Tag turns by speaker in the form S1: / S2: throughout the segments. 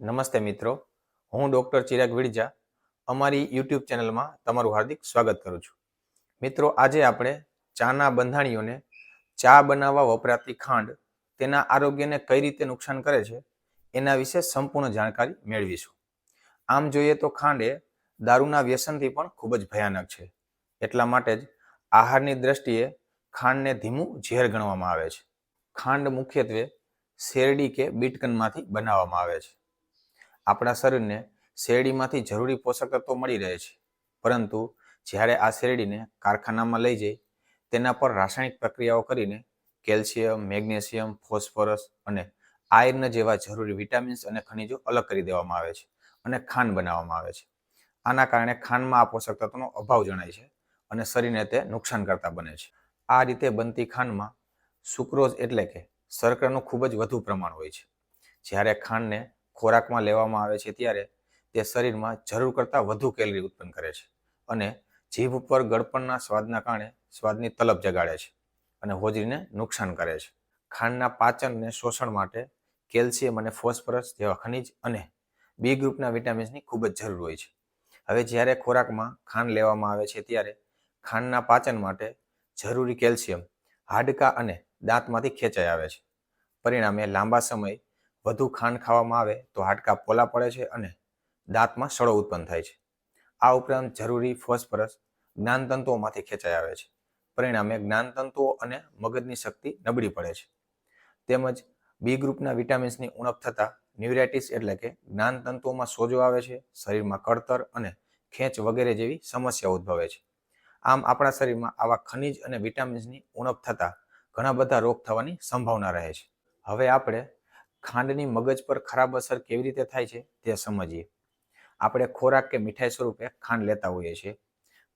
S1: નમસ્તે મિત્રો. હું ડૉક્ટર ચિરાગ વિડજા અમારી યુટ્યુબ ચેનલમાં તમારું હાર્દિક સ્વાગત કરું છું. મિત્રો, આજે આપણે ચાના બંધાણીઓને ચા બનાવવા વપરાતી ખાંડ તેના આરોગ્યને કઈ રીતે નુકસાન કરે છે એના વિશે સંપૂર્ણ જાણકારી મેળવીશું. આમ જોઈએ તો ખાંડ એ દારૂના વ્યસનથી પણ ખૂબ જ ભયાનક છે. એટલા માટે જ આહારની દ્રષ્ટિએ ખાંડને ધીમું ઝેર ગણવામાં આવે છે. ખાંડ મુખ્યત્વે શેરડી કે બીટકનમાંથી બનાવવામાં આવે છે. આપણા શરીરને શેરડીમાંથી જરૂરી પોષક તત્વો મળી રહે છે. પરંતુ જ્યારે આ શેરડીને કારખાનામાં લઈ જઈ, તેના પર રાસાયણિક પ્રક્રિયાઓ કરીને કેલ્શિયમ, મેગ્નેશિયમ, ફોસ્ફરસ અને આયર્ન જેવા જરૂરી વિટામિન્સ અને ખનિજો અલગ કરી દેવામાં આવે છે અને ખાંડ બનાવવામાં આવે છે. આના કારણે ખાંડમાં આ પોષક તત્વોનો અભાવ જણાય છે અને શરીરને તે નુકસાન કરતા બને છે. આ રીતે બનતી ખાંડમાં સુક્રોઝ એટલે કે શર્કરાનું ખૂબ જ વધુ પ્રમાણ હોય છે. જ્યારે ખાંડને ખોરાકમાં લેવામાં આવે છે ત્યારે તે શરીરમાં જરૂર કરતાં વધુ કેલરી ઉત્પન્ન કરે છે અને જીભ ઉપર ગળપણના સ્વાદના કારણે સ્વાદની તલબ જગાડે છે અને હોજરીને નુકસાન કરે છે. ખાંડના પાચન અને શોષણ માટે કેલ્શિયમ અને ફોસ્ફરસ જેવા ખનિજ અને બી ગ્રુપના વિટામિન્સની ખૂબ જ જરૂર હોય છે. હવે જ્યારે ખોરાકમાં ખાંડ લેવામાં આવે છે ત્યારે ખાંડના પાચન માટે જરૂરી કેલ્શિયમ હાડકાં અને દાંતમાંથી ખેંચાઈ આવે છે. પરિણામે લાંબા સમય વધુ ખાંડ ખાવામાં આવે તો હાડકાં પોલા પડે છે અને દાંતમાં સડો ઉત્પન્ન થાય છે. આ ઉપરાંત જરૂરી ફોસ્ફરસ જ્ઞાનતંતુઓમાંથી ખેંચાઈ આવે છે. પરિણામે જ્ઞાનતંતુઓ અને મગજની શક્તિ નબળી પડે છે. તેમજ બી ગ્રુપના વિટામિન્સની ઉણપ થતાં ન્યુરાઇટિસ એટલે કે જ્ઞાનતંતુઓમાં સોજો આવે છે, શરીરમાં કળતર અને ખેંચ વગેરે જેવી સમસ્યા ઉદ્ભવે છે. આમ આપણા શરીરમાં આવા ખનિજ અને વિટામિન્સની ઉણપ થતાં ઘણા બધા રોગ થવાની સંભાવના રહે છે. હવે આપણે ખાંડની મગજ પર ખરાબ અસર કેવી રીતે થાય છે તે સમજીએ. આપણે ખોરાક કે મીઠાઈ સ્વરૂપે ખાંડ લેતા હોઈએ છીએ.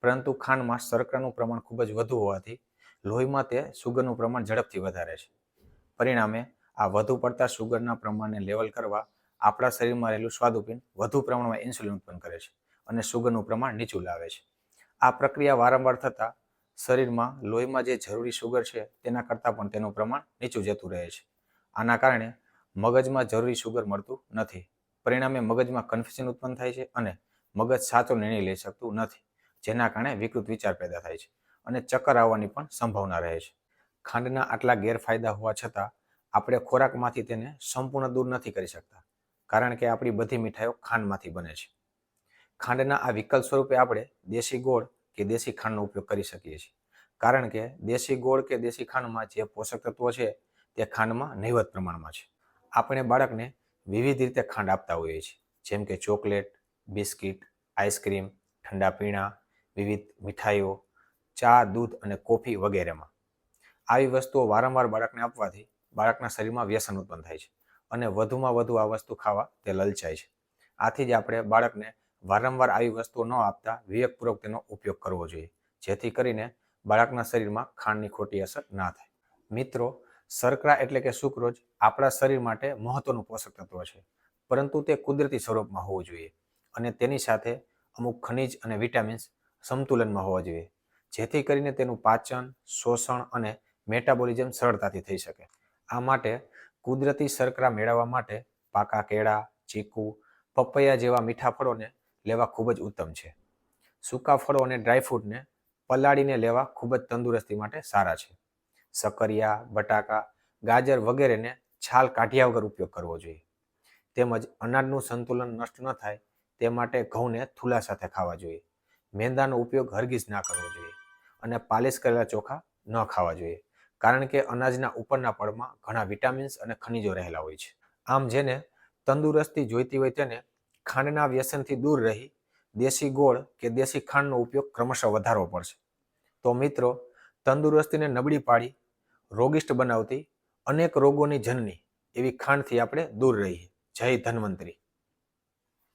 S1: પરંતુ ખાંડમાં શર્કરાનું પ્રમાણ ખૂબ જ વધુ હોવાથી લોહીમાં તે સુગરનું પ્રમાણ ઝડપથી વધારે છે. પરિણામે આ વધુ પડતા સુગરના પ્રમાણને લેવલ કરવા આપણા શરીરમાં રહેલું સ્વાદુપિંડ વધુ પ્રમાણમાં ઇન્સ્યુલિન ઉત્પન્ન કરે છે અને સુગરનું પ્રમાણ નીચું લાવે છે. આ પ્રક્રિયા વારંવાર થતાં શરીરમાં લોહીમાં જે જરૂરી સુગર છે તેના કરતાં પણ તેનું પ્રમાણ નીચું જતું રહે છે. આના કારણે મગજમાં જરૂરી સુગર મળતું નથી. પરિણામે મગજમાં કન્ફ્યુઝન ઉત્પન્ન થાય છે અને મગજ સાચો નિર્ણય લઈ શકતું નથી, જેના કારણે વિકૃત વિચાર પેદા થાય છે અને ચક્કર આવવાની પણ સંભાવના રહે છે. ખાંડના આટલા ગેરફાયદા હોવા છતાં, આપણે ખોરાકમાંથી તેને સંપૂર્ણ દૂર નથી કરી શકતા, કારણ કે આપણી બધી મીઠાઈઓ ખાંડમાંથી બને છે. ખાંડના આ વિકલ્પ સ્વરૂપે આપણે દેશી ગોળ કે દેશી ખાંડનો ઉપયોગ કરી શકીએ છીએ, કારણ કે દેશી ગોળ કે દેશી ખાંડમાં જે પોષક તત્વો છે તે ખાંડમાં નહિવત પ્રમાણમાં છે. આપણે બાળકને વિવિધ રીતે ખાંડ આપતા હોઈએ છીએ. જેમ કે ચોકલેટ, બિસ્કિટ, આઈસ્ક્રીમ, ઠંડા પીણા, વિવિધ મીઠાઈઓ, ચા, દૂધ અને કોફી વગેરેમાં. આવી વસ્તુઓ વારંવાર બાળકને આપવાથી બાળકના શરીરમાં વ્યસન ઉત્પન્ન થાય છે અને વધુમાં વધુ આ વસ્તુ ખાવા તે લલચાય છે. આથી જ આપણે બાળકને વારંવાર આવી વસ્તુઓ ન આપતા વિવેકપૂર્વક તેનો ઉપયોગ કરવો જોઈએ, જેથી કરીને બાળકના શરીરમાં ખાંડની ખોટી અસર ના થાય. મિત્રો શર્કરા એટલે કે સુક્રોજ આપણા શરીર માટે મહત્વનું પોષક તત્વ છે. પરંતુ તે કુદરતી સ્વરૂપમાં હોવું જોઈએ અને તેની સાથે અમુક ખનિજ અને વિટામિન્સ સંતુલનમાં હોવા જોઈએ, જેથી કરીને તેનું પાચન, શોષણ અને મેટાબોલિઝમ સરળતાથી થઈ શકે. આ માટે કુદરતી શર્કરા મેળવવા માટે પાકા કેળા, ચીકુ, પપૈયા જેવા મીઠા ફળોને લેવા ખૂબ જ ઉત્તમ છે. સૂકા ફળો અને ડ્રાયફ્રૂટને પલાળીને લેવા ખૂબ જ તંદુરસ્તી માટે સારા છે. સકરિયા, બટાકા, ગાજર વગેરેને છાલ કાઢ્યા વગર ઉપયોગ કરવો જોઈએ. તેમજ અનાજનું સંતુલન નષ્ટ ન થાય તે માટે ઘઉંને થૂલા સાથે ખાવા જોઈએ. મેંદાનો ઉપયોગ હરગીજ ના કરવો જોઈએ અને પાલિશ કરેલા ચોખા ન ખાવા જોઈએ, કારણ કે અનાજના ઉપરના પળમાં ઘણા વિટામિન્સ અને ખનિજો રહેલા હોય છે. આમ જેને તંદુરસ્તી જોઈતી હોય તેને ખાંડના વ્યસનથી દૂર રહી દેશી ગોળ કે દેશી ખાંડનો ઉપયોગ ક્રમશઃ વધારવો પડશે. તો મિત્રો, તંદુરસ્તીને નબળી પાડી રોગિષ્ટ બનાવતી અનેક રોગોની જનની એવી ખાંડથી આપણે દૂર રહીએ. જય ધન્વંતરી.